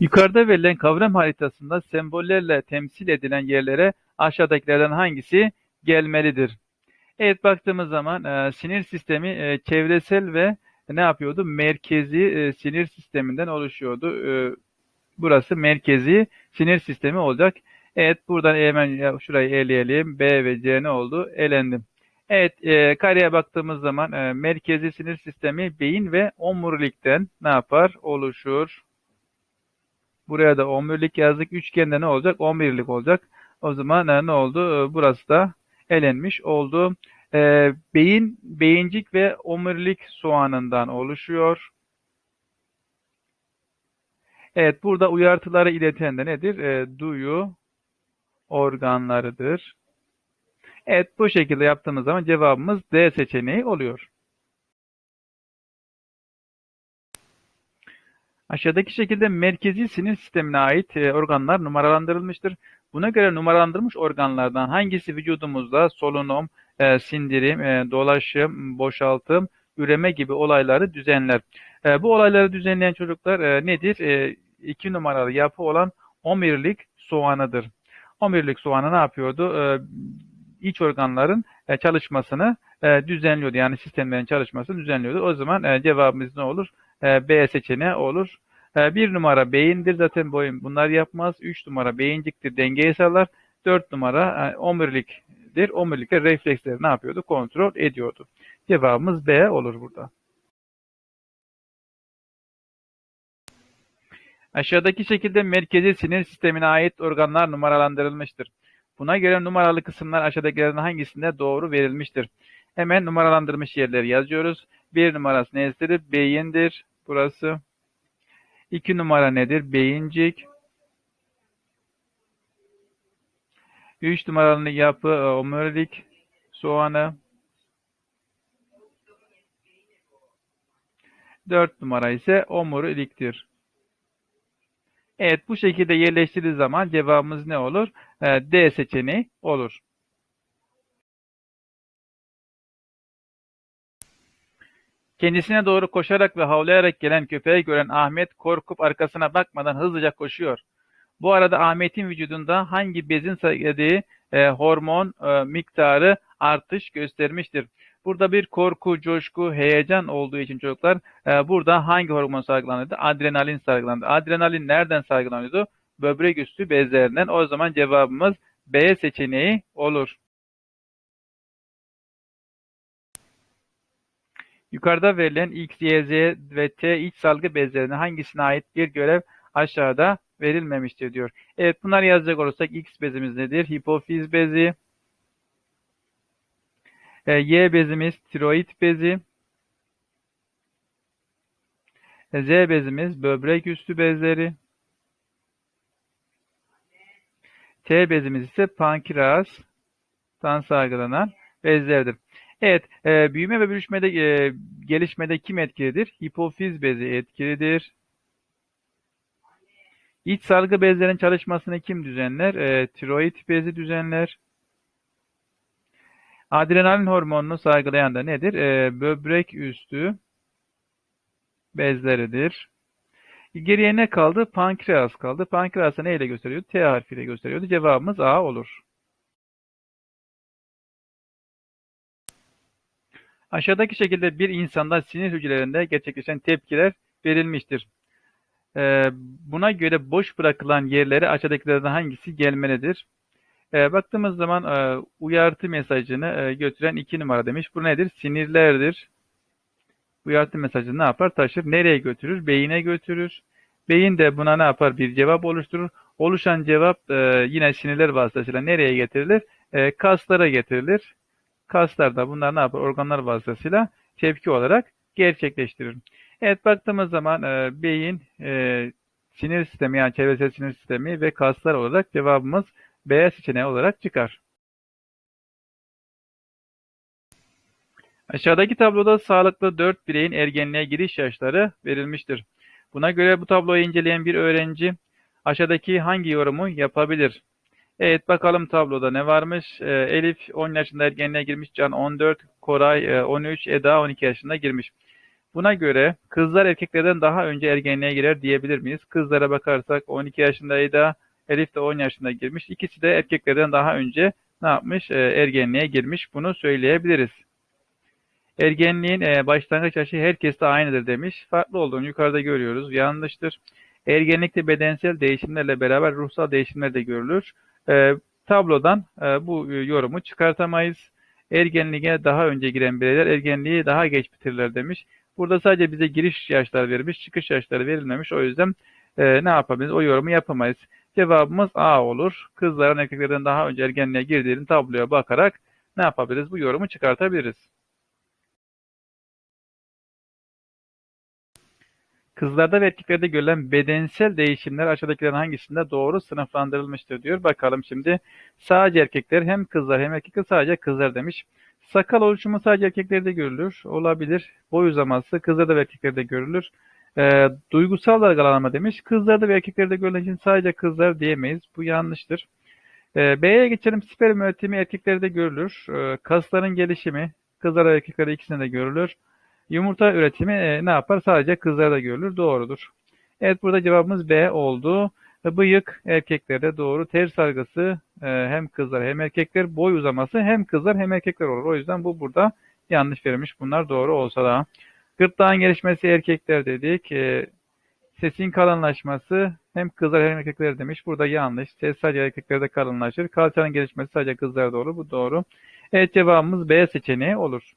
Yukarıda verilen kavram haritasında sembollerle temsil edilen yerlere aşağıdakilerden hangisi gelmelidir? Evet baktığımız zaman e, sinir sistemi e, çevresel ve ne yapıyordu? Merkezi e, sinir sisteminden oluşuyordu. E, burası merkezi sinir sistemi olacak. Evet buradan hemen şurayı eleyelim. B ve C ne oldu? Elendim. Evet e, kareye baktığımız zaman e, merkezi sinir sistemi beyin ve omurilikten ne yapar? Oluşur. Buraya da omurilik yazdık. Üçgende ne olacak? Omurilik olacak. O zaman e, ne oldu? E, burası da elenmiş oldu. E, beyin, beyincik ve omurilik soğanından oluşuyor. Evet, burada uyartıları ileten de nedir? E, duyu organlarıdır. Evet, bu şekilde yaptığımız zaman cevabımız D seçeneği oluyor. Aşağıdaki şekilde merkezi sinir sistemine ait e, organlar numaralandırılmıştır. Buna göre numaralandırılmış organlardan hangisi vücudumuzda solunum, e, sindirim, e, dolaşım, boşaltım, üreme gibi olayları düzenler. Bu olayları düzenleyen çocuklar nedir? E, iki numaralı yapı olan omurilik soğanıdır. Omurilik soğanı ne yapıyordu? İç organların çalışmasını düzenliyordu. Yani sistemlerin çalışmasını düzenliyordu. O zaman cevabımız ne olur? E, B seçeneği olur. E, bir numara beyindir. Zaten boyun bunlar yapmaz. Üç numara beyinciktir. Dengeyi sağlar. Dört numara e, omuriliktir. Omurilikte refleksleri ne yapıyordu? Kontrol ediyordu. Cevabımız B olur burada. Aşağıdaki şekilde merkezi sinir sistemine ait organlar numaralandırılmıştır. Buna göre numaralı kısımlar aşağıdakilerden hangisinde doğru verilmiştir? Hemen numaralandırmış yerleri yazıyoruz. Bir numarası nesidir? Beyindir. Burası. İki numara nedir? Beyincik. Üç numaralı yapı e, omurilik soğanı. Dört numara ise omuriliktir. Evet bu şekilde yerleştirdiği zaman cevabımız ne olur? E, D seçeneği olur. Kendisine doğru koşarak ve havlayarak gelen köpeği gören Ahmet korkup arkasına bakmadan hızlıca koşuyor. Bu arada Ahmet'in vücudunda hangi bezin salgıladığı e, hormon e, miktarı artış göstermiştir. Burada bir korku, coşku, heyecan olduğu için çocuklar e, burada hangi hormon salgılanıyordu? Adrenalin salgılandı. Adrenalin nereden salgılanıyordu? Böbrek üstü bezlerinden. O zaman cevabımız B seçeneği olur. Yukarıda verilen X, Y, Z ve T iç salgı bezlerine hangisine ait bir görev aşağıda verilmemiştir diyor. Evet bunlar yazacak olursak X bezimiz nedir? Hipofiz bezi. E, y bezimiz tiroid bezi. E, Z bezimiz böbrek üstü bezleri. T bezimiz ise pankreastan salgılanan bezlerdir. Evet, e, büyüme ve bölüşmede e, gelişmede kim etkilidir? Hipofiz bezi etkilidir. İç salgı bezlerin çalışmasını kim düzenler? E, tiroid bezi düzenler. Adrenalin hormonunu salgılayan da nedir? E, böbrek üstü bezleridir. Geriye ne kaldı? Pankreas kaldı. Pankreası neyle gösteriyordu? T harfiyle gösteriyordu. Cevabımız A olur. Aşağıdaki şekilde bir insanda sinir hücrelerinde gerçekleşen tepkiler verilmiştir. Ee, buna göre boş bırakılan yerlere aşağıdakilerden hangisi gelmelidir? Ee, baktığımız zaman e, uyartı mesajını e, götüren iki numara demiş. Bu nedir? Sinirlerdir. Uyartı mesajını ne yapar? Taşır. Nereye götürür? Beyine götürür. Beyin de buna ne yapar? Bir cevap oluşturur. Oluşan cevap e, yine sinirler vasıtasıyla nereye getirilir? kaslara getirilir. Kaslar da bunlar ne yapar? Organlar vasıtasıyla tepki olarak gerçekleştirir. Evet baktığımız zaman e, beyin, e, sinir sistemi yani çevresel sinir sistemi ve kaslar olarak cevabımız B seçeneği olarak çıkar. Aşağıdaki tabloda sağlıklı 4 bireyin ergenliğe giriş yaşları verilmiştir. Buna göre bu tabloyu inceleyen bir öğrenci aşağıdaki hangi yorumu yapabilir? Evet bakalım tabloda ne varmış? Ee, Elif 10 yaşında ergenliğe girmiş, Can 14, Koray e, 13, Eda 12 yaşında girmiş. Buna göre kızlar erkeklerden daha önce ergenliğe girer diyebilir miyiz? Kızlara bakarsak 12 yaşındaydı, Elif de 10 yaşında girmiş. İkisi de erkeklerden daha önce ne yapmış? E, ergenliğe girmiş. Bunu söyleyebiliriz. Ergenliğin e, başlangıç yaşı herkeste aynıdır demiş. Farklı olduğunu yukarıda görüyoruz. Yanlıştır. Ergenlikte bedensel değişimlerle beraber ruhsal değişimler de görülür. E, tablodan e, bu yorumu çıkartamayız. Ergenliğe daha önce giren bireyler ergenliği daha geç bitirirler demiş. Burada sadece bize giriş yaşları verilmiş, çıkış yaşları verilmemiş. O yüzden e, ne yapabiliriz? O yorumu yapamayız. Cevabımız A olur. Kızların erkeklerden daha önce ergenliğe girdiğini tabloya bakarak ne yapabiliriz? Bu yorumu çıkartabiliriz. Kızlarda ve erkeklerde görülen bedensel değişimler aşağıdakilerin hangisinde doğru sınıflandırılmıştır diyor. Bakalım şimdi. Sadece erkekler hem kızlar hem erkekler sadece kızlar demiş. Sakal oluşumu sadece erkeklerde görülür. Olabilir. Boy uzaması kızlarda ve erkeklerde görülür. E, duygusal dalgalanma demiş. Kızlarda ve erkeklerde görülen için sadece kızlar diyemeyiz. Bu yanlıştır. E, B'ye geçelim. Sperm üretimi erkeklerde görülür. E, kasların gelişimi kızlar ve erkeklerde ikisinde de görülür. Yumurta üretimi e, ne yapar? Sadece kızlarda görülür. Doğrudur. Evet burada cevabımız B oldu. Bıyık erkeklerde doğru. Ter sargısı e, hem kızlar hem erkekler. Boy uzaması hem kızlar hem erkekler olur. O yüzden bu burada yanlış verilmiş. Bunlar doğru olsa da. Gırtlağın gelişmesi erkekler dedik. E, sesin kalınlaşması hem kızlar hem erkekler demiş. Burada yanlış. Ses sadece erkeklerde kalınlaşır. Kalçanın gelişmesi sadece kızlarda olur. Bu doğru. Evet cevabımız B seçeneği olur.